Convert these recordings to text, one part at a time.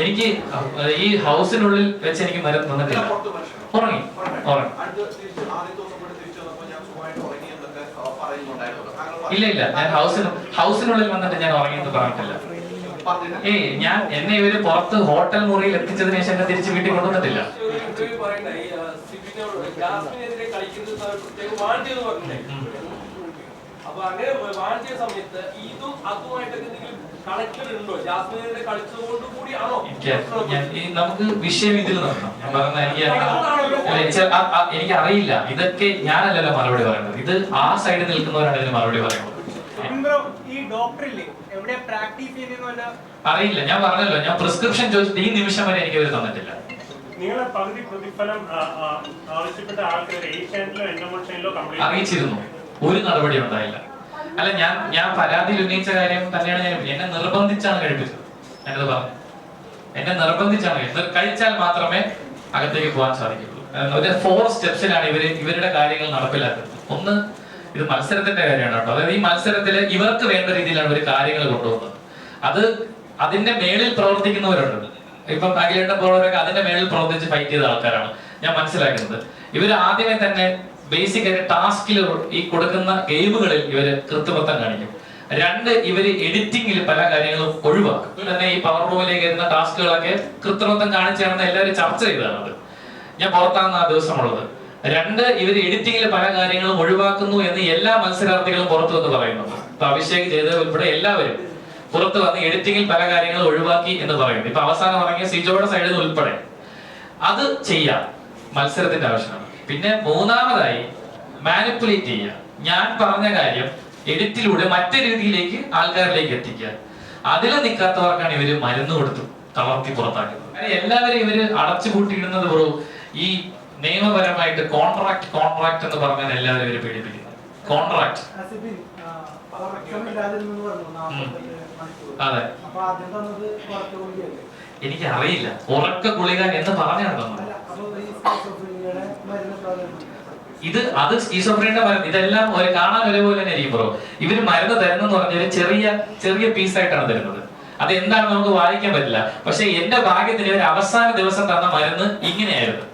എനിക്ക് ഈ ഹൗസിനുള്ളിൽ വെച്ച് എനിക്ക് മരം തന്നിട്ടില്ല. ഉറങ്ങി ഉറങ്ങി. ഇല്ല ഇല്ല. ഞാൻ ഹൗസിന് ഹൗസിനുള്ളിൽ വന്നിട്ട് ഞാൻ ഉറങ്ങിയെന്ന് പറഞ്ഞിട്ടില്ല. ഏയ് ഞാൻ എന്നെ ഇവർ പുറത്ത് ഹോട്ടൽ മുറിയിൽ എത്തിച്ചതിന് ശേഷം എന്നെ തിരിച്ച് വീട്ടിൽ കൊണ്ടുവന്നിട്ടില്ല. കളിക്കുന്നത് അവർ പ്രത്യേകം വാൺ ചെയ്ത് പറഞ്ഞേ അപ്പൊ അങ്ങനെ വാണിജ്യ ചെയ്ത സമയത്ത് ഇതും അതുമായിട്ടൊക്കെ എന്തെങ്കിലും കളിച്ചതുകൊണ്ട് കൂടിയാണോ നമുക്ക് വിഷയം ഇതിൽ ഞാൻ പറഞ്ഞ എനിക്ക് എനിക്ക് അറിയില്ല ഇതൊക്കെ ഞാനല്ലല്ലോ മറുപടി പറയുന്നത്. ഇത് ആ സൈഡിൽ നിൽക്കുന്നവരാണ് ഇതിന് മറുപടി പറയുന്നത്. ബ്രോ ഈ ഡോക്ടറില്ലേ എവിടെ പ്രാക്ടീസ് ചെയ്യുന്ന വല്ല അറിയില്ല ഞാൻ പറഞ്ഞല്ലോ. ഞാൻ പ്രിസ്ക്രിപ്ഷൻ ചോദിച്ചിട്ട് ഈ നിമിഷം വരെ എനിക്ക് അവർ തന്നിട്ടില്ല. നിങ്ങളെ പകുതി പ്രതിഫലം ആവശ്യപ്പെട്ട ആൾക്കാർ എൻഡോമോഷനിലോ അറിയിച്ചിരുന്നു. ഒരു നടപടി ഉണ്ടായില്ല. അല്ല ഞാൻ ഞാൻ പരാതിയിൽ ഉന്നയിച്ച കാര്യം തന്നെയാണ് ഞാൻ എന്നെ നിർബന്ധിച്ചാണ് കഴിപ്പിച്ചത്. ഞാനത് പറഞ്ഞു. എന്നെ നിർബന്ധിച്ചാണ് കഴിച്ചത്. കഴിച്ചാൽ മാത്രമേ അകത്തേക്ക് പോകാൻ സാധിക്കുള്ളൂ ഫോർ സ്റ്റെപ്സിലാണ് ഇവർ ഇവരുടെ കാര്യങ്ങൾ നടപ്പിലാക്കുന്നത്. ഒന്ന് ഇത് മത്സരത്തിന്റെ കാര്യമാണ് കേട്ടോ. അതായത് ഈ മത്സരത്തിൽ ഇവർക്ക് വേണ്ട രീതിയിലാണ് ഒരു കാര്യങ്ങൾ കൊണ്ടുപോകുന്നത്. അത് അതിന്റെ മേളിൽ പ്രവർത്തിക്കുന്നവരുണ്ട്. ഇപ്പം അഖിലേണ്ട പോലുള്ളവരൊക്കെ അതിന്റെ മേളിൽ പ്രവർത്തിച്ച് ഫൈറ്റ് ചെയ്ത ആൾക്കാരാണ്. ഞാൻ മനസ്സിലാക്കുന്നത്. ഇവർ ആദ്യമേ തന്നെ ബേസിക് ആയിട്ട് ടാസ്കിൽ ഈ കൊടുക്കുന്ന ഗെയിമുകളിൽ ഇവർ കൃത്രിമത്വം കാണിക്കും. രണ്ട് ഇവർ എഡിറ്റിംഗിൽ പല കാര്യങ്ങളും ഒഴിവാക്കും. തന്നെ ഈ പവർ റൂമിലേക്ക് വരുന്ന ടാസ്കുകളൊക്കെ കൃത്രിമത്വം കാണിച്ചാണെന്ന് എല്ലാവരും ചർച്ച ചെയ്തതാണത് ഞാൻ പുറത്താകുന്ന ആ ദിവസമുള്ളത്. രണ്ട് ഇവർ എഡിറ്റിംഗിൽ പല കാര്യങ്ങളും ഒഴിവാക്കുന്നു എന്ന് എല്ലാ മത്സരാർത്ഥികളും പുറത്തു വന്ന് പറയുന്നു ഇപ്പൊ അഭിഷേക് ചെയ്ത ഉൾപ്പെടെ എല്ലാവരും പുറത്ത് വന്ന് എഡിറ്റിംഗിൽ പല കാര്യങ്ങളും ഒഴിവാക്കി എന്ന് പറയുന്നു. ഇപ്പൊ അവസാനം ഇറങ്ങിയ സിജോയുടെ സൈഡിൽ ഉൾപ്പെടെ. അത് ചെയ്യാം. മത്സരത്തിന്റെ ആവശ്യമാണ്. പിന്നെ മൂന്നാമതായി മാനിപ്പുലേറ്റ് ചെയ്യുക. ഞാൻ പറഞ്ഞ കാര്യം എഡിറ്റിലൂടെ മറ്റു രീതിയിലേക്ക് ആൾക്കാരിലേക്ക് എത്തിക്കുക. അതിൽ നിൽക്കാത്തവർക്കാണ് ഇവർ മരുന്ന് കൊടുത്ത് തളർത്തി പുറത്താക്കുന്നത്. എല്ലാവരും ഇവർ അടച്ചുപൂട്ടിയിടുന്നത് ബ്രോ ഈ നിയമപരമായിട്ട് കോൺട്രാക്ട് കോൺട്രാക്ട് എന്ന് പറഞ്ഞാൽ എല്ലാവരും ഇവർ പീഡിപ്പിക്കുന്നത് കോൺട്രാക്ട് അതെ. അപ്പൊ ആദ്യം തന്നത് പുറത്ത് ഗുളികയല്ലേ? എനിക്ക് അറിയില്ല ഉറക്ക ഗുളിക എന്ന് പറഞ്ഞാണ് തന്നത് അല്ല, അപ്പൊ ഈ സ്കൈസോഫ്രീനിയയുടെ മരുന്ന് എത്ര തരുന്നു? ഇത് അത് സ്കീസോഫ്രീന്റെ മരുന്ന്. ഇതെല്ലാം ഒരു കാണാൻ ഒരുപോലെ തന്നെ ഇരിക്കും ബ്രോ. ഇവർ മരുന്ന് തരുന്നെന്ന് പറഞ്ഞ ഒരു ചെറിയ ചെറിയ പീസ് ആയിട്ടാണ് തരുന്നത്. അത് എന്താണ് നമുക്ക് വായിക്കാൻ പറ്റില്ല. പക്ഷെ എന്റെ ഭാഗ്യത്തിന് ഇവർ അവസാന ദിവസം തന്ന മരുന്ന് ഇങ്ങനെയായിരുന്നു.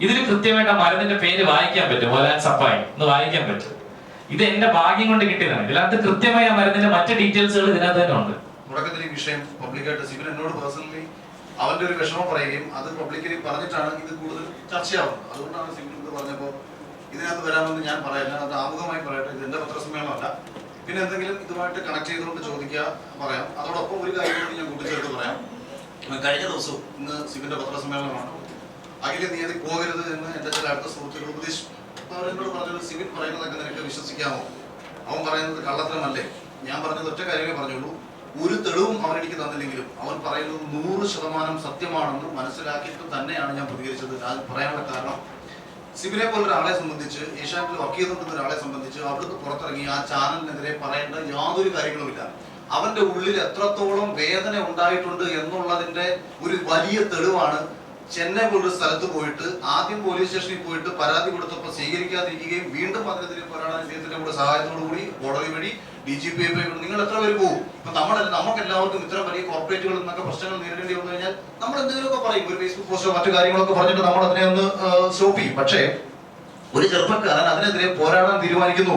ഇതിൽ കൃത്യമായിട്ട് ആ മരുന്നിന്റെ പേര് വായിക്കാൻ പറ്റും. ഒലാൻ സപ്പായി. എന്ന് വായിക്കാൻ പറ്റും. ഇത് എന്റെ ഭാഗ്യം കൊണ്ട് കിട്ടിയതാണ്. ഇതിനകത്ത് കൃത്യമായി ആ മരുന്നിന്റെ മറ്റ് ഡീറ്റെയിൽസുകൾ ഇതിനകത്ത് തന്നെ ഉണ്ട്. തുടക്കത്തിൽ ഈ വിഷയം പബ്ലിക്കായിട്ട് സിബിൻ എന്നോട് പേഴ്സണലി അവന്റെ ഒരു വിഷമം പറയുകയും അത് പബ്ലിക്കലി പറഞ്ഞിട്ടാണ് ഇത് കൂടുതൽ ചർച്ചയാവുന്നത്. അതുകൊണ്ടാണ് സിംഗിൾ പറഞ്ഞപ്പോൾ ഇതിനകത്ത് വരാമെന്ന് ഞാൻ പറയില്ല അത് ആമുഖമായി പറയട്ടെ. ഇത് എന്റെ പത്രസമ്മേളനമല്ല. പിന്നെ എന്തെങ്കിലും ഇതുമായിട്ട് കണക്ട് ചെയ്തുകൊണ്ട് ചോദിക്കുക പറയാം. അതോടൊപ്പം ഒരു കാര്യം കൂടി ഞാൻ കൂട്ടിച്ചേർത്ത് പറയാം. കഴിഞ്ഞ ദിവസവും ഇന്ന് സിബിന്റെ പത്രസമ്മേളനമാണ്. അഖില നീതി പോകരുത് എന്ന് എന്റെ ചില അടുത്ത സുഹൃത്തുക്കൾ ഉപദേശിച്ചു. പറഞ്ഞത് സിബിൻ പറയുന്നതൊക്കെ നിനക്ക് വിശ്വസിക്കാമോ? അവൻ പറയുന്നത് കള്ളത്തരമല്ലേ? ഞാൻ പറഞ്ഞത് ഒറ്റ കാര്യമേ പറഞ്ഞുള്ളൂ. ഒരു തെളിവും അവരെനിക്ക് തന്നില്ലെങ്കിലും അവൻ പറയുന്നത് നൂറ് ശതമാനം സത്യമാണെന്ന് മനസ്സിലാക്കിയിട്ട് തന്നെയാണ് ഞാൻ പ്രതികരിച്ചത്. അത് പറയാനുള്ള കാരണം സിബിനെ പോലെ ഒരാളെ സംബന്ധിച്ച് ഏഷ്യാനെറ്റിൽ വർക്ക് ചെയ്തുകൊണ്ടിരുന്ന ഒരാളെ സംബന്ധിച്ച് അവിടുന്ന് പുറത്തിറങ്ങി ആ ചാനലിനെതിരെ പറയേണ്ട യാതൊരു കാര്യങ്ങളുമില്ല. അവന്റെ ഉള്ളിൽ എത്രത്തോളം വേദന ഉണ്ടായിട്ടുണ്ട് എന്നുള്ളതിന്റെ ഒരു വലിയ തെളിവാണ് ചെന്നൈ പോലൊരു സ്ഥലത്ത് പോയിട്ട് ആദ്യം പോലീസ് സ്റ്റേഷനിൽ പോയിട്ട് പരാതി കൊടുത്തപ്പോൾ സ്വീകരിക്കാതിരിക്കുകയും വീണ്ടും അതിനെതിരെ പോരാടാൻ ഇദ്ദേഹത്തിന്റെ കൂടെ സഹായത്തോടു കൂടി കോടതി വഴി ഡി ജി പി ഐ നിങ്ങൾ എത്ര പേര് പോകും ഇപ്പൊ നമ്മളെ നമുക്ക് എല്ലാവർക്കും ഇത്ര വലിയ കോർപ്പറേറ്റുകളിൽ നിന്നൊക്കെ പ്രശ്നങ്ങൾ നേരിടേണ്ടി വന്നു കഴിഞ്ഞാൽ നമ്മൾ എന്തെങ്കിലുമൊക്കെ പറയും. ഒരു ഫേസ്ബുക്ക് പോസ്റ്റോ മറ്റു കാര്യങ്ങളൊക്കെ പറഞ്ഞിട്ട് നമ്മൾ അതിനെ ഒന്ന് സ്റ്റോപ്പ് ചെയ്യും. പക്ഷേ ഒരു ചെറുപ്പക്കാരൻ അതിനെതിരെ പോരാടാൻ തീരുമാനിക്കുന്നു.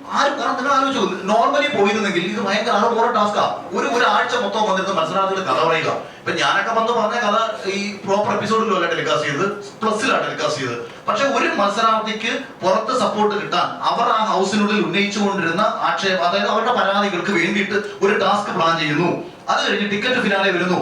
ആരും കാരണം നിങ്ങൾ ആലോചിച്ചു നോർമലി പോയിരുന്നെങ്കിൽ ഇത് ഭയങ്കര പോറ ടാസ്കാ ഒരു ഒരാഴ്ച മൊത്തം വന്നിരുന്ന മത്സരാർത്ഥികൾ കഥ പറയുക. ഇപ്പൊ ഞാനൊക്കെ വന്ന് പറഞ്ഞ കഥ ഈ പ്രോപ്പർ എപ്പിസോഡിലും അല്ല ടെലികാസ്റ്റ് ചെയ്തത്. പ്ലസിലാണ് ടെലികാസ്റ്റ് ചെയ്തത്. പക്ഷെ ഒരു മത്സരാർത്ഥിക്ക് പുറത്ത് സപ്പോർട്ട് കിട്ടാൻ അവർ ആ ഹൗസിനുള്ളിൽ ഉന്നയിച്ചുകൊണ്ടിരുന്ന ആക്ഷേപം അതായത് അവരുടെ പരാതികൾക്ക് വേണ്ടിയിട്ട് ഒരു ടാസ്ക് പ്ലാൻ ചെയ്യുന്നു. അത് കഴിഞ്ഞ് ടിക്കറ്റ് ഫിനാലെ വരുന്നു.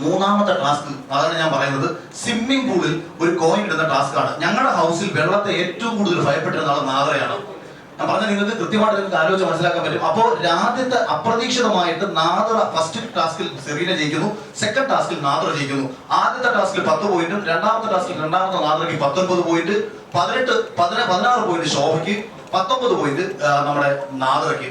മൂന്നാമത്തെ ടാസ്ക് അതാണ് ഞാൻ പറയുന്നത്. സ്വിമ്മിംഗ് പൂളിൽ ഒരു കോയിൻ ഇടുന്ന ടാസ്ക് ആണ്. ഞങ്ങളുടെ ഹൗസിൽ വെള്ളത്തെ ഏറ്റവും കൂടുതൽ ഭയപ്പെട്ടിരുന്ന ആൾ നാദറയാണ് ഞാൻ പറഞ്ഞ നിങ്ങൾക്ക് കൃത്യമായിട്ട് നിങ്ങൾക്ക് ആലോചിച്ച് മനസ്സിലാക്കാൻ പറ്റും. അപ്പോൾ രാജ്യത്തെ അപ്രതീക്ഷിതമായിട്ട് നാദറ ഫസ്റ്റ് ടാസ്കിൽ സെറീന ജയിക്കുന്നു. സെക്കൻഡ് ടാസ്കിൽ നാദറ ജയിക്കുന്നു. ആദ്യത്തെ ടാസ്കിൽ പത്ത് പോയിന്റും രണ്ടാമത്തെ ടാസ്കിൽ രണ്ടാമത്തെ നാദറയ്ക്ക് പത്തൊൻപത് പോയിന്റ് പതിനെട്ട് പതിന പതിനാറ് പോയിന്റ് ശോഭയ്ക്ക് പത്തൊമ്പത് പോയിന്റ് നമ്മുടെ നാദറയ്ക്ക്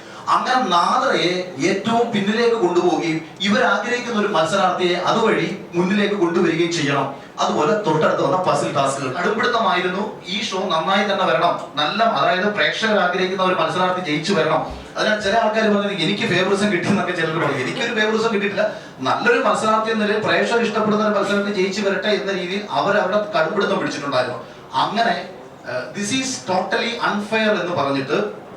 അങ്ങനെ നാദറയെ ഏറ്റവും പിന്നിലേക്ക് കൊണ്ടുപോവുകയും ഇവർ ആഗ്രഹിക്കുന്ന ഒരു മത്സരാർത്ഥിയെ അതുവഴി മുന്നിലേക്ക് കൊണ്ടുവരികയും ചെയ്യണം. അതുപോലെ തൊട്ടടുത്ത് വന്ന പസിൽ ടാസ്കുകൾ അടുപ്പിടുത്തമായിരുന്നു ഈ ഷോ നന്നായി തന്നെ വരണം. നല്ല അതായത് പ്രേക്ഷകർ ആഗ്രഹിക്കുന്ന ഒരു മത്സരാർത്ഥി ജയിച്ചു വരണം. അതിനാൽ ചില ആൾക്കാർ പറഞ്ഞു എനിക്ക് ഫേവറിസം കിട്ടിയെന്നൊക്കെ ചിലർ പറഞ്ഞു. എനിക്കൊരു ഫേവറിസം കിട്ടിയിട്ടില്ല. നല്ലൊരു മത്സരാർത്ഥി എന്ന നിലയിൽ പ്രേക്ഷകർ ഇഷ്ടപ്പെടുന്ന ഒരു മത്സരാർത്ഥി ജയിച്ചു വരട്ടെ എന്ന രീതിയിൽ അവർ അവിടെ കടുപിടുത്തം പിടിച്ചിട്ടുണ്ടായിരുന്നു. അങ്ങനെ ദിസ് ഈസ് ടോട്ടലി അൺഫെയർ എന്ന് പറഞ്ഞിട്ട്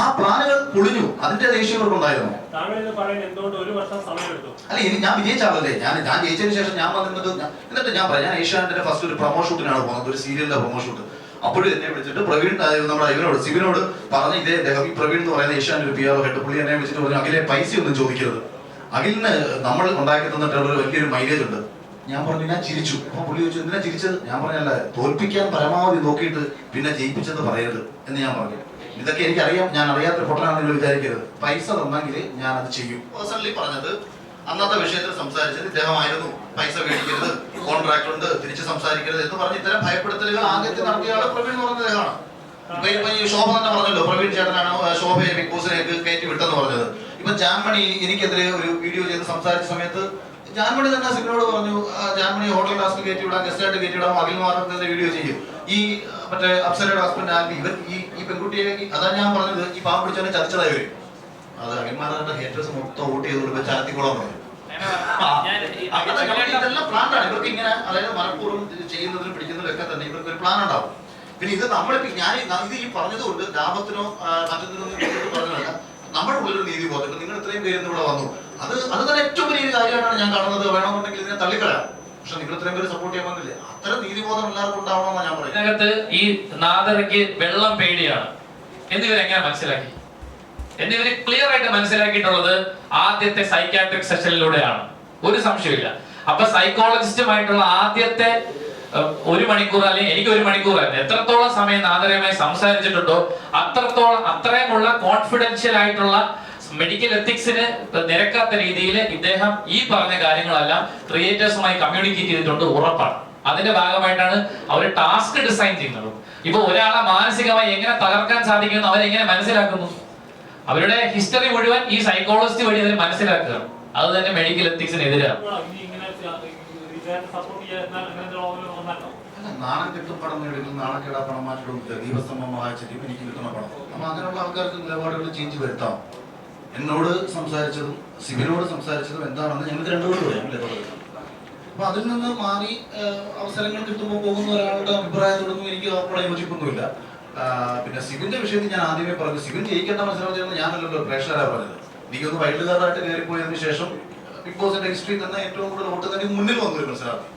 ആ പ്ലാനുകൾ പൊളിഞ്ഞു. അതിന്റെ ദേഷ്യം ഇവർക്കുണ്ടായിരുന്നു. അല്ല ഇനി ഞാൻ വിജയിച്ച ആളല്ലേ ഞാൻ ഞാൻ ജയിച്ചതിന് ശേഷം ഞാൻ വന്നിട്ട് എന്നിട്ട് ഞാൻ പറയാം ഞാൻ ഏഷ്യാനെറ്റിന്റെ ഫസ്റ്റ് ഒരു പ്രൊമോ ഷൂട്ടിനാണ് പോകുന്നത് ഒരു സീരിയലിന്റെ പ്രൊമോ ഷൂട്ട് അപ്പോഴും എന്നെ വിളിച്ചിട്ട് പ്രവീൺ നമ്മുടെ ഇവനോട് സിബിനോട് പറഞ്ഞ ഇതേ അദ്ദേഹം ഈ പ്രവീൺ എന്ന് പറയുന്ന ഏഷ്യാന്റെ ഒരു പി ആർ ഹെഡ് പുള്ളി എന്നെ വിളിച്ചിട്ട് പറഞ്ഞു അഖിലെ പൈസ ഒന്നും ചോദിക്കരുത്. അഖിലിന് നമ്മൾ ഉണ്ടാക്കി തന്നിട്ടുള്ള ഒരു വലിയൊരു മൈലേജ് ഉണ്ട്. ഞാൻ പറഞ്ഞു ഞാൻ ചിരിച്ചു. അപ്പൊ പുള്ളി ചോദിച്ചു എന്തിനാ ചിരിച്ചത്? ഞാൻ പറഞ്ഞല്ല തോൽപ്പിക്കാൻ പരമാവധി നോക്കിയിട്ട് പിന്നെ ജയിപ്പിച്ചത് പറയരുത് എന്ന് ഞാൻ പറഞ്ഞു. ഇതൊക്കെ എനിക്കറിയാം ഞാൻ അറിയാത്ത ഹോട്ടലാണെങ്കിൽ നിങ്ങൾ വിചാരിക്കരുത്. പൈസ തന്നെങ്കിൽ ഞാൻ അത് ചെയ്യും. പേഴ്സണലി പറഞ്ഞത് അന്നത്തെ വിഷയത്തിൽ സംസാരിച്ചത് ഇദ്ദേഹമായിരുന്നു. പൈസ മേടിക്കരുത് കോൺട്രാക്ട് ഉണ്ട് തിരിച്ച് സംസാരിക്കരുത് എന്ന് പറഞ്ഞ് ഇത്തരം ഭയപ്പെടുത്തലുകൾ ആദ്യത്തെ നടത്തിയ ആൾ പ്രവീൺ എന്ന് പറഞ്ഞ ഇദ്ദേഹമാണ്. ഇപ്പൊ ഈ ശോഭ തന്നെ പറഞ്ഞല്ലോ പ്രവീൺ ചേട്ടനാണ് ശോഭയെ ബിഗ് ബോസിലേക്ക് കയറ്റി വിട്ടെന്ന് പറഞ്ഞത്. ഇപ്പൊ ജാൻമണി എനിക്കെതിരെ ഒരു വീഡിയോ ചെയ്ത് സംസാരിച്ച സമയത്ത് ജാൻമണി തന്നെ സിഗ്നോട് പറഞ്ഞു ജാൻമണി ഹോട്ടൽ ടാസ്ക് കയറ്റി വിടാം ഗസ്റ്റായിട്ട് കയറ്റി വിടാം അഖിൽ മാറത്തിന്റെ വീഡിയോ ചെയ്യും. ഈ മറ്റേ അപ്സരയുടെ ഹസ്ബൻഡ് ആൽബി ഇവർ ഈ ഈ പെൺകുട്ടിയെ അതാണ് ഞാൻ പറഞ്ഞത് ഈ പാവം പിടിച്ചവനെ ചതിച്ചതായി വരും അത് അഖിൽമാരുടെ ഹേറ്റേഴ്സ് മൊത്തം വോട്ട് ചെയ്ത് കൊടുക്കുമ്പോൾ ചാത്തിക്കുളം പറഞ്ഞു. ഇതെല്ലാം പ്ലാൻ ആണ്. ഇവർക്ക് ഇങ്ങനെ അതായത് മനഃപൂർവം ചെയ്യുന്നതിനും പിടിക്കുന്നതിനും ഒക്കെ തന്നെ ഇവർക്ക് ഒരു പ്ലാൻ ഉണ്ടാവും. പിന്നെ ഇത് നമ്മളിപ്പോ ഞാൻ ഇത് ഈ പറഞ്ഞതുകൊണ്ട് ലാഭത്തിനോ മറ്റൊന്നിനോ പറഞ്ഞതല്ല നമ്മുടെ ഉള്ളിൽ നീതി ബോധം നിങ്ങൾ ഇത്രയും പേര് ഇവിടെ വന്നു. അത് അത് തന്നെ ഏറ്റവും വലിയ കാര്യമായിട്ടാണ് ഞാൻ കാണുന്നത് വേണമെന്നുണ്ടെങ്കിൽ ഇതിനെ തള്ളിക്കളയാം. പക്ഷെ നിങ്ങൾ ഇത്രയും പേര് സപ്പോർട്ട് ചെയ്യാൻ വന്നില്ലേ? അത്ര നീതിബോധം എല്ലാവർക്കും ഉണ്ടാവണമെന്നാണ് ഞാൻ പറയുന്നത്. ഇതിനകത്ത് ഈ നാദരയ്ക്ക് വെള്ളം പേടിയാണ്. എന്നിവരെങ്ങനെ മനസ്സിലാക്കി? എന്നിവർ ക്ലിയർ ആയിട്ട് മനസ്സിലാക്കിയിട്ടുള്ളത് ആദ്യത്തെ സൈക്കാട്രിക് സെഷനിലൂടെയാണ് ഒരു സംശയമില്ല അപ്പൊ സൈക്കോളജിസ്റ്റുമായിട്ടുള്ള ആദ്യത്തെ ഒരു മണിക്കൂർ അല്ലെങ്കിൽ എനിക്ക് ഒരു മണിക്കൂറായിരുന്നു എത്രത്തോളം സമയം നാദരയുമായി സംസാരിച്ചിട്ടുണ്ടോ അത്രത്തോളം അത്രയുമുള്ള കോൺഫിഡൻഷ്യൽ ആയിട്ടുള്ള മെഡിക്കൽ എത്തിക്സിന് നിരക്കാത്ത രീതിയിൽ ഇദ്ദേഹം ഈ പറഞ്ഞ കാര്യങ്ങളെല്ലാം ക്രിയേറ്റേഴ്സുമായി കമ്മ്യൂണിക്കേറ്റ് ചെയ്തിട്ടുണ്ട് ഉറപ്പാണ്. അതിന്റെ ഭാഗമായിട്ടാണ് അവർ ടാസ്ക് ഡിസൈൻ ചെയ്യുന്നത്. ഇപ്പൊ ഒരാളെ മാനസികമായി എങ്ങനെ തകർക്കാൻ സാധിക്കുമെന്ന് അവരെങ്ങനെ മനസ്സിലാക്കുന്നു? അവരുടെ ഹിസ്റ്ററി മുഴുവൻ ഈ സൈക്കോളജിസ്റ്റ് വഴി അവർ മനസ്സിലാക്കുക അത് തന്നെ മെഡിക്കൽ എത്തിക്സിന് എതിരാണ്. ഇനി ഇങ്ങനെ സപ്പോർട്ട് ചെയ്യാൻ അങ്ങനെ വന്നാലോ അല്ല, നാണം കെട്ടും പണം നേടുന്നു നാണം കെടാ പണം മാറ്റിടും ദീപസ്തംഭം വായിച്ചിട്ട് എനിക്ക് കിട്ടുന്ന പണം. അപ്പൊ അങ്ങനെയുള്ള ആൾക്കാർക്ക് നിലപാടുകൾ ചേഞ്ച് വരുത്താം. എന്നോട് സംസാരിച്ചതും സിബിനോട് സംസാരിച്ചതും എന്താണെന്ന് ഞങ്ങൾക്ക് രണ്ടുപേരും പറയാം അല്ലേ? അപ്പൊ അതിൽ നിന്ന് മാറി അവസരങ്ങൾ കിട്ടുമ്പോൾ പോകുന്ന ഒരാളുടെ അഭിപ്രായത്തോടൊന്നും എനിക്ക് അപ്പോൾ യോജിപ്പൊന്നുമില്ല. പിന്നെ സിബിന്റെ വിഷയത്തിൽ ഞാൻ ആദ്യമേ പറഞ്ഞു സിബിൻ ജയിക്കേണ്ട മത്സരം ഞാനല്ലല്ലോ പ്രേക്ഷകരാ പറഞ്ഞത്. എനിക്കൊന്ന് വൈൽഡ് കാർഡായിട്ട് കയറിപ്പോയതിനു ശേഷം ബിഗ് ബോസിന്റെ ഹിസ്റ്ററി തന്നെ ഏറ്റവും കൂടുതൽ വോട്ട് തന്നെ മുന്നിൽ വന്നൊരു മത്സരാർത്ഥി.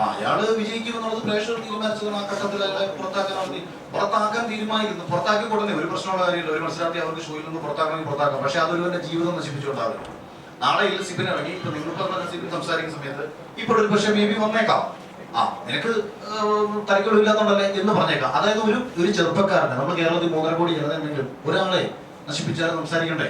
അയാൾ വിജയിക്കുമെന്നുള്ളത് പ്രേക്ഷകർ തീരുമാനിച്ചതാണ്. ആ ഘട്ടത്തിൽ അയാളെ പുറത്താക്കാൻ പുറത്താക്കാൻ തീരുമാനിക്കുന്നു. പുറത്താക്കി കൊടുക്കുന്നേ ഒരു പ്രശ്നമുള്ള കാര്യമില്ല. ഒരു മത്സരാർത്ഥി അവർക്ക് ഷോയിൽ നിന്ന് പുറത്താക്കണമെങ്കിൽ പുറത്താക്കാം. പക്ഷെ അതൊരുവന്റെ ജീവിതം നശിപ്പിച്ചുകൊണ്ടാവില്ല നാളെ ഇതിൽ സിബിൻ ഇറങ്ങി. ഇപ്പൊ നിങ്ങൾ പറഞ്ഞ സിബിൻ സംസാരിക്കുന്ന സമയത്ത് ഇപ്പോൾ ഒരു പക്ഷേ മേ ബി വന്നേക്കാം. ആ നിനക്ക് തലകളില്ലാത്തോണ്ടല്ലേ എന്ന് പറഞ്ഞേക്കാം. അതായത് ഒരു ഒരു ചെറുപ്പക്കാരനെ നമ്മൾ കേരളത്തിൽ മൂന്നര കോടി ജനതയുണ്ടെങ്കിലും ഒരാളെ നശിപ്പിച്ചാൽ സംസാരിക്കണ്ടേ?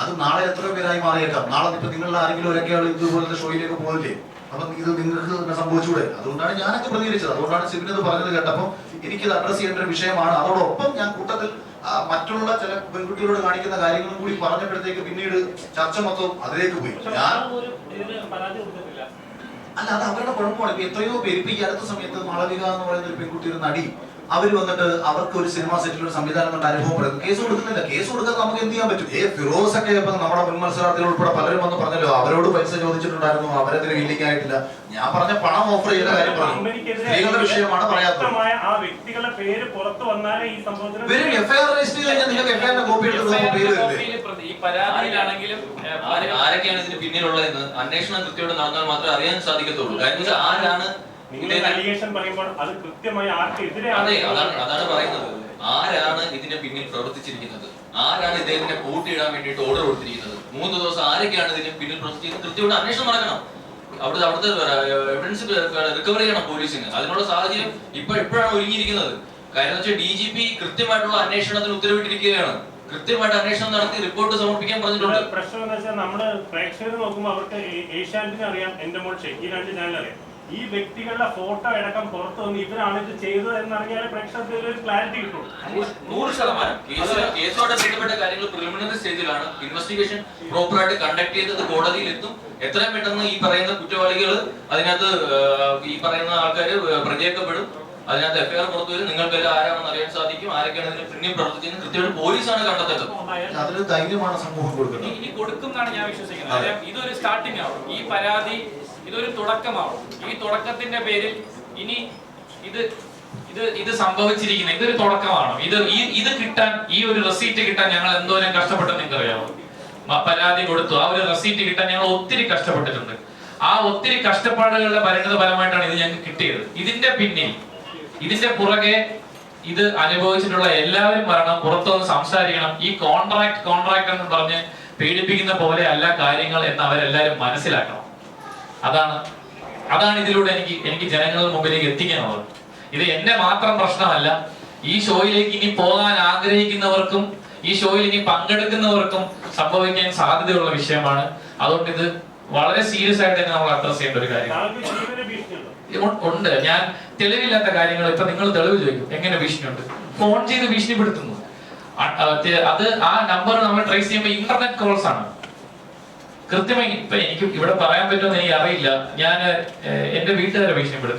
അത് നാളെ എത്ര പേരായി മാറിയേക്കാം. നാളെ ഇപ്പൊ നിങ്ങളുടെ ആരെങ്കിലും ഒരൊക്കെയാൾ ഇതുപോലത്തെ ഷോയിലേക്ക് പോകില്ലേ അപ്പൊ ഇത് നിങ്ങൾക്ക് സംഭവിച്ചുകൂടെ സംഭവിച്ചൂടെ? അതുകൊണ്ടാണ് ഞാനൊക്കെ പ്രതികരിച്ചത്. അതുകൊണ്ടാണ് സിബിൻ അത് പറഞ്ഞത് കേട്ടപ്പോൾ എനിക്കിത് അഡ്രസ് ചെയ്യേണ്ട ഒരു വിഷയമാണ്. അതോടൊപ്പം ഞാൻ കൂട്ടത്തിൽ മറ്റുള്ള ചില പെൺകുട്ടികളോട് കാണിക്കുന്ന കാര്യങ്ങളും കൂടി പറഞ്ഞപ്പോഴത്തേക്ക് പിന്നീട് ചർച്ച മൊത്തം അതിലേക്ക് പോയി. ഞാൻ അല്ല അത് അവരുടെ കുഴപ്പമാണ്. ഇപ്പൊ എത്രയോ പേര് ഇപ്പൊ ഈ അടുത്ത സമയത്ത് മാളവിക എന്ന് പറയുന്ന ഒരു പെൺകുട്ടി ഒരു നടി അവർ വന്നിട്ട് അവർക്ക് ഒരു സിനിമ സെറ്റിൽ ഒരു സംവിധാനം കൊണ്ട് അനുഭവം പറയുന്നു. കേസ് കൊടുക്കുന്നില്ല. കേസ് കൊടുക്കാതെ നമുക്ക് എന്ത് ചെയ്യാൻ പറ്റും? ഏ ഫിറോസ് ഒക്കെ ഇപ്പൊ നമ്മുടെ മുൻ മത്സരാർത്ഥികൾ ഉൾപ്പെടെ പലരും വന്ന് പറഞ്ഞല്ലോ അവരോട് പൈസ ചോദിച്ചിട്ടുണ്ടായിരുന്നു അവരതിന് വില്ലിങ് ആയിട്ടില്ല. ഞാൻ പറഞ്ഞ പണം ഓഫർ ചെയ്ത കാര്യം പറഞ്ഞു സ്ത്രീകളുടെ വിഷയമാണ് പറയാത്തത്. വ്യക്തമായ ആ വ്യക്തികളുടെ പേര് പുറത്തു വന്നാലേ ഈ സംഭവത്തിന് വരും എഫ്ഐആർ രജിസ്റ്റർ ചെയ്ത് കഴിഞ്ഞാൽ നിങ്ങൾക്ക് എഫ്ഐആറിന്റെ കോപ്പി എടുത്ത് പേര് വരില്ലേ പരാതിയിലാണെങ്കിലും ആരൊക്കെയാണ് ഇതിന് പിന്നിലുള്ളതെന്ന് അന്വേഷണം കൃത്യമായിട്ട് നടന്നാൽ മാത്രമേ അറിയാൻ സാധിക്കത്തുള്ളൂ. കാര്യം ആരാണ് അത് അതാണ് അതാണ് പറയുന്നത്. ആരാണ് ഇതിന് പിന്നിൽ പ്രവർത്തിച്ചിരിക്കുന്നത്? ആരാണ് ഇദ്ദേഹത്തിനെ പൂട്ടിയിടാൻ വേണ്ടിയിട്ട് ഓർഡർ കൊടുത്തിരിക്കുന്നത്? മൂന്ന് ദിവസം ആരൊക്കെയാണ് ഇതിന്റെ പിന്നിൽ പ്രവർത്തിച്ചത് കൃത്യമായിട്ട് അന്വേഷണം നടക്കണം. അവിടുത്തെ അവിടുത്തെ എവിഡൻസ് റിക്കവർ ചെയ്യണം പോലീസിന്. അതിനുള്ള സാഹചര്യം ഇപ്പൊ എപ്പോഴാണ് ഒരുങ്ങിയിരിക്കുന്നത്. കാര്യം വെച്ചാൽ ഡി ജി പി കൃത്യമായിട്ടുള്ള അന്വേഷണത്തിന് ഉത്തരവിട്ടിരിക്കുകയാണ്. കൃത്യമായിട്ട് അന്വേഷണം നടത്തി റിപ്പോർട്ട് സമർപ്പിക്കാൻ പറഞ്ഞിട്ടുണ്ട്. പ്രശ്നം എന്താ വെച്ചാൽ നമ്മൾ പ്രേക്ഷകർ നോക്കുമ്പോൾ അവർക്ക് ഏ- അറിയാം എന്റെ മോൾ ഷെക്കി രണ്ട് ചാനൽ അറിയാം. ഈ വ്യക്തികളുടെ ഫോട്ടോ അടക്കം പുറത്തു വന്ന് ഇവരാണ് ഇത് ചെയ്തത് എന്നറിഞ്ഞാൽ പ്രേക്ഷകർക്ക് ഇതിൽ ഒരു ക്ലാരിറ്റി കിട്ടും. നൂറ് ശതമാനം. കേസ് കേസുമായിട്ട് ബന്ധപ്പെട്ട കാര്യങ്ങൾ പ്രിലിമിനറി സ്റ്റേജിലാണ് ഇൻവെസ്റ്റിഗേഷൻ പ്രോപ്പറായിട്ട് കണ്ടക്ട് ചെയ്തത് കോടതിയിൽ എത്തും എത്രയും പെട്ടെന്ന് ഈ പറയുന്ന കുറ്റവാളികൾ അതിനകത്ത് ഈ പറയുന്ന ആൾക്കാർ പ്രതിയേക്കപ്പെടും. അതിനകത്ത് എഫ്ഐആർ പുറത്തു വരും. നിങ്ങൾക്കെല്ലാം ആരാണെന്ന് അറിയാൻ സാധിക്കും. ആരൊക്കെയാണ് ഇതിന് പിന്നെയും പ്രവർത്തിക്കുന്നത്? കൃത്യമായിട്ട് പോലീസാണ് കണ്ടെത്തേണ്ടത് അതിന് ധൈര്യമാണ് സമൂഹം കൊടുക്കുന്നത്. ഇനി കൊടുക്കുന്നതാണ് ഞാൻ വിശ്വസിക്കുന്നത്. ഇതൊരു സ്റ്റാർട്ടിംഗ് ആവും ഈ പരാതി ഇതൊരു തുടക്കമാവും. ഈ തുടക്കത്തിന്റെ പേരിൽ ഇനി ഇത് ഇത് ഇത് സംഭവിച്ചിരിക്കുന്ന ഇതൊരു തുടക്കമാണ്. ഇത് ഈ ഇത് കിട്ടാൻ ഈ ഒരു റെസീറ്റ് കിട്ടാൻ ഞങ്ങൾ എന്തോരം കഷ്ടപ്പെട്ടു നിങ്ങൾക്ക് അറിയാമോ പരാതി കൊടുത്തു. ആ ഒരു റെസീറ്റ് കിട്ടാൻ ഞങ്ങൾ ഒത്തിരി കഷ്ടപ്പെട്ടിട്ടുണ്ട്. ആ ഒത്തിരി കഷ്ടപ്പാടുകളുടെ പരിണിത ഫലമായിട്ടാണ് ഇത് ഞങ്ങൾക്ക് കിട്ടിയത്. ഇതിന്റെ പിന്നിൽ ഇതിന്റെ പുറകെ ഇത് അനുഭവിച്ചിട്ടുള്ള എല്ലാവരും വരണം പുറത്തുനിന്ന് സംസാരിക്കണം. ഈ കോൺട്രാക്ട് കോൺട്രാക്ട് എന്ന് പറഞ്ഞ് പേടിപ്പിക്കുന്ന പോലെ അല്ല കാര്യങ്ങൾ എന്ന് അവരെല്ലാവരും മനസ്സിലാക്കണം. അതാണ് അതാണ് ഇതിലൂടെ എനിക്ക് എനിക്ക് ജനങ്ങളുടെ മുമ്പിലേക്ക് എത്തിക്കാനുള്ളത്. ഇത് എന്റെ മാത്രം പ്രശ്നമല്ല ഈ ഷോയിലേക്ക് ഇനി പോകാൻ ആഗ്രഹിക്കുന്നവർക്കും ഈ ഷോയിൽ ഇനി പങ്കെടുക്കുന്നവർക്കും സംഭവിക്കാൻ സാധ്യതയുള്ള വിഷയമാണ്. അതുകൊണ്ട് ഇത് വളരെ സീരിയസ് ആയിട്ട് തന്നെ നമ്മൾ അഡ്രസ് ചെയ്യേണ്ട ഒരു ഉ- ഉണ്ട്. ഞാൻ തെളിവില്ലാത്ത കാര്യങ്ങൾ ഇപ്പൊ നിങ്ങൾ തെളിവ് ചോദിക്കും. എങ്ങനെ ഭീഷണിയുണ്ട്? ഫോൺ ചെയ്ത് ഭീഷണിപ്പെടുത്തുന്നു. അത് ആ നമ്പർ നമ്മൾ ട്രേസ് ചെയ്യുമ്പോൾ ഇന്റർനെറ്റ് കോൾസ് ആണ്. കൃത്യമായി ഇപ്പൊ എനിക്ക് ഇവിടെ പറയാൻ പറ്റുമെന്ന് എനിക്ക് അറിയില്ല ഞാൻ എന്റെ വീട്ടുകാരെ ഭീഷണിപ്പെടുത്തും.